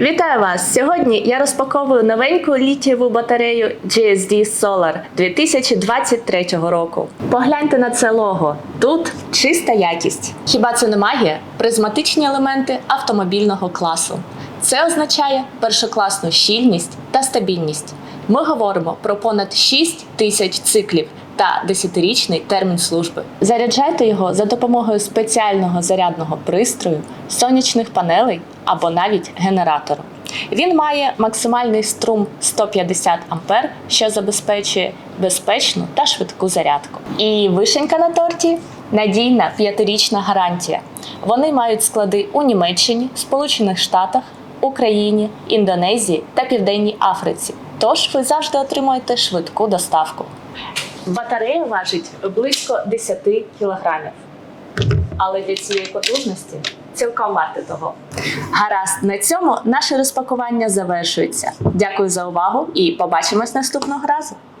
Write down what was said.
Вітаю вас! Сьогодні я розпаковую новеньку літієву батарею GSD Solar 2023 року. Погляньте на це лого. Тут чиста якість. Хіба це не магія? Призматичні елементи автомобільного класу. Це означає першокласну щільність та стабільність. Ми говоримо про понад 6 тисяч циклів та 10-річний термін служби. Заряджайте його за допомогою спеціального зарядного пристрою, сонячних панелей або навіть генератору. Він має максимальний струм 150 А, що забезпечує безпечну та швидку зарядку. І вишенька на торті надійна п'ятирічна гарантія. Вони мають склади у Німеччині, Сполучених Штатах, Україні, Індонезії та Південній Африці. Тож ви завжди отримуєте швидку доставку. Батарея важить близько 10 кілограмів. Але для цієї потужності цілком варте того. Гаразд, на цьому наше розпакування завершується. Дякую за увагу і побачимось наступного разу.